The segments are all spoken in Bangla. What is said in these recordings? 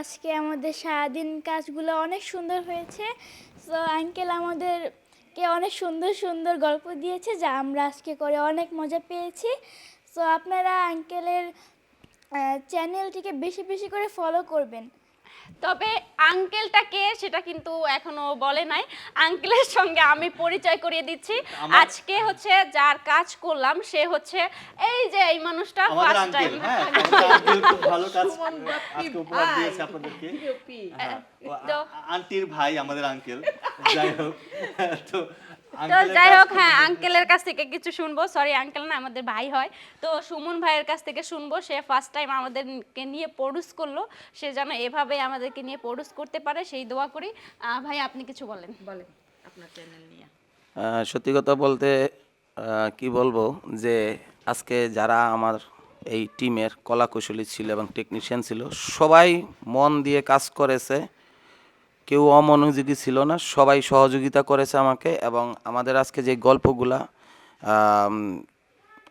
আজকে আমাদের সারাদিন কাজগুলো অনেক সুন্দর হয়েছে। তো আঙ্কেল আমাদেরকে অনেক সুন্দর সুন্দর গল্প দিয়েছে, যা আমরা আজকে করে অনেক মজা পেয়েছি। তো আপনারা আঙ্কেলের চ্যানেলটিকে বেশি বেশি করে ফলো করবেন। তবে আঙ্কেলটা কে সেটা কিন্তু এখনও বলে নাই। আঙ্কেলের সঙ্গে আমি পরিচয় করিয়ে দিচ্ছি। আজকে হচ্ছে যার কাজ করলাম সে হচ্ছে এই যে এই মানুষটা ফার্স্ট টাইম হ্যাঁ। আঙ্কেল খুব ভালো কাজ আজকে উপহার দিয়েছে আপনাদেরকে। হ্যাঁ, তো- আন্টির ভাই আমাদের আঙ্কেল যাই হোক। তো তো যাই হোক হ্যাঁ আঙ্কেলের কাছ থেকে কিছু শুনব। সরি আঙ্কেল না আমাদের ভাই হয়। তো সুমন ভাইয়ের কাছ থেকে শুনব। সে ফার্স্ট টাইম আমাদেরকে নিয়ে প্রডিউস করল। সে যেন এভাবে আমাদেরকে নিয়ে প্রডিউস করতে পারে সেই দোয়া করি। আহ, ভাই আপনি কিছু বলেন। বলেন আপনার চ্যানেল নিয়ে। সত্যি কথা বলতে আহ, কি বলব যে আজকে যারা আমার এই টিমের কলাকুশলী ছিল এবং টেকনিশিয়ান ছিল সবাই মন দিয়ে কাজ করেছে। কেউ অমনোযোগী ছিল না, সবাই সহযোগিতা করেছে আমাকে এবং আমাদের আজকে যে গল্পগুলা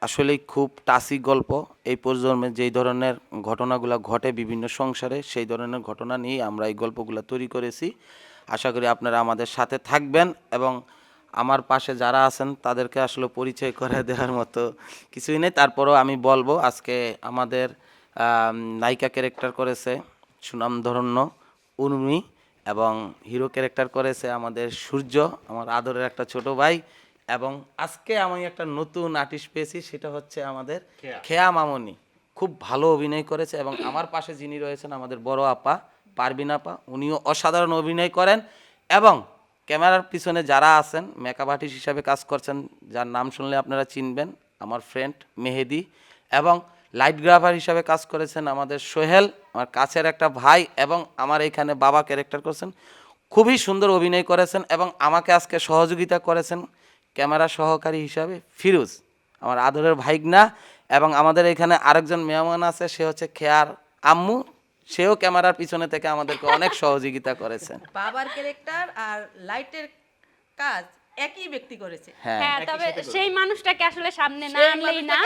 আসলেই খুব টাসি গল্প। এই প্রজন্মে যেই ধরনের ঘটনাগুলো ঘটে বিভিন্ন সংসারে, সেই ধরনের ঘটনা নিয়ে আমরা এই গল্পগুলো তৈরি করেছি। আশা করি আপনারা আমাদের সাথে থাকবেন এবং আমার পাশে যারা আছেন, তাদেরকে আসলে পরিচয় করে দেওয়ার মতো কিছুই নেই। তারপরেও আমি বলব, আজকে আমাদের নায়িকা ক্যারেক্টার করেছে সুনামধন্য উর্মি। এবং হিরো ক্যারেক্টার করেছে আমাদের সূর্য আমার আদরের একটা ছোট ভাই। এবং আজকে আমি একটা নতুন আর্টিস্ট পেয়েছি সেটা হচ্ছে আমাদের খেয়া। মামনি। খুব ভালো অভিনয় করেছে এবং আমার পাশে যিনি রয়েছেন আমাদের বড় আপা পারবিন আপা উনিও অসাধারণ অভিনয় করেন। এবং ক্যামেরার পিছনে যারা আছেন মেকআপ আর্টিস্ট হিসাবে কাজ করছেন যার নাম শুনলে আপনারা চিনবেন আমার ফ্রেন্ড মেহেদি। এবং লাইট গ্রাফার হিসাবে কাজ করেছেন আমাদের সোহেল, আমার কাছের একটা ভাই এবং আমার এখানে বাবা ক্যারেক্টার করেছেন। খুবই সুন্দর অভিনয় করেছেন এবং আমাকে আজকে সহযোগিতা করেছেন ক্যামেরা সহকারী হিসাবে ফিরোজ, আমার আদরের ভাইগনা এবং আমাদের এখানে আরেকজন মেহমান আছে, সে হচ্ছে খেয়ার আম্মু। সেও ক্যামেরার পিছনে থেকে আমাদেরকে অনেক সহযোগিতা করেছেন। বাবার ক্যারেক্টার আর লাইটের কাজ একই ব্যক্তি করেছে। হ্যাঁ হ্যাঁ তবে সেই মানুষটাকে আসলে সামনে না আনলেই না।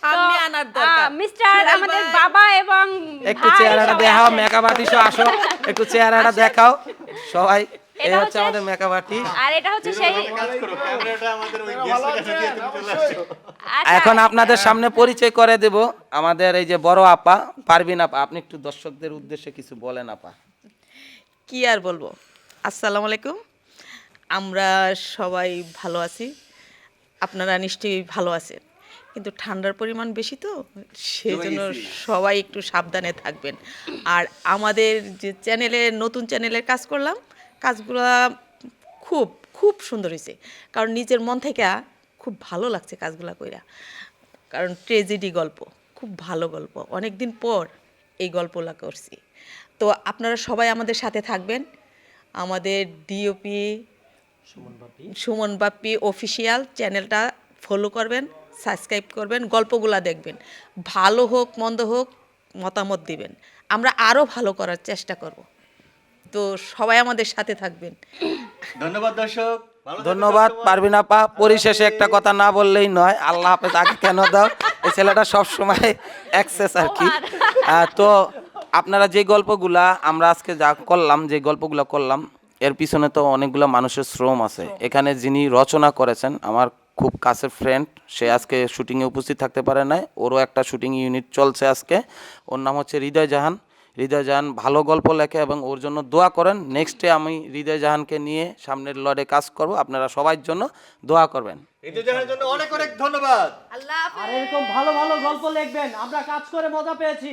সামনে আনার দরকার। মিস্টার আমাদের। বাবা এবং একটু চেহারাটা দেখাও মেকআপ আর্টিস্ট আসো। একটু চেহারাটা দেখাও। সবাই এই হচ্ছে আমাদের মেকআপ আর্টিস্ট আর এটা হচ্ছে সেই ক্যামেরাটা আমাদের ওই আচ্ছা, এখন আপনাদের সামনে পরিচয় করে দেব। আমাদের এই যে বড় আপা পারবিন আপা আপনি একটু দর্শকদের উদ্দেশ্যে কিছু বলেন আপা। কি আর বলব? আসসালামু আলাইকুম। আমরা সবাই ভালো আছি। আপনারা নিশ্চয়ই ভালো আছেন। কিন্তু ঠান্ডার পরিমাণ বেশি তো সেই জন্য সবাই একটু সাবধানে থাকবেন। আর আমাদের যে চ্যানেলে নতুন চ্যানেলের কাজ করলাম কাজগুলো খুব খুব সুন্দর হয়েছে। কারণ নিজের মন থেকে খুব ভালো লাগছে কাজগুলো কইরা। কারণ ট্রেজেডি গল্প খুব ভালো গল্প। অনেক দিন পর এই গল্পগুলো করছি। তো আপনারা সবাই আমাদের সাথে থাকবেন। আমাদের ডিওপি সুমন বাপ্পি অফিসিয়াল চ্যানেলটা ফলো করবেন সাবস্ক্রাইব করবেন গল্পগুলা দেখবেন। ভালো হোক মন্দ হোক মতামত দিবেন। আমরা আরও ভালো করার চেষ্টা করব। তো সবাই আমাদের সাথে থাকবেন। ধন্যবাদ দর্শক। ধন্যবাদ। পারবিন আপা পরিশেষে একটা কথা না বললেই নয়। আল্লাহ হাফেজ আগে কেন দাও? এই ছেলেটা সবসময় অ্যাক্সেস আর কি। তো আপনারা যে গল্পগুলা আমরা আজকে যা করলাম যে গল্পগুলো করলাম এর পিছনে তো অনেকগুলো মানুষের শ্রম আছে। এখানে যিনি রচনা করেছেন আমার খুব কাছের ফ্রেন্ড সে আজকে শুটিংয়ে উপস্থিত থাকতে পারে নাই। ওরও একটা শুটিং ইউনিট চলছে আজকে। ওর নাম হচ্ছে হৃদয় জাহান। হৃদয় জাহান ভালো গল্প লেখে এবং ওর জন্য দোয়া করেন নেক্সটে আমি হৃদয় জাহানকে নিয়ে সামনের লড়ে কাজ করব। আপনারা সবার জন্য দোয়া করবেন। হৃদয় জাহানের জন্য অনেক অনেক ধন্যবাদ। আল্লাহ এরকম ভালো ভালো গল্প লিখবেন। আমরা কাজ করে মজা পেয়েছি!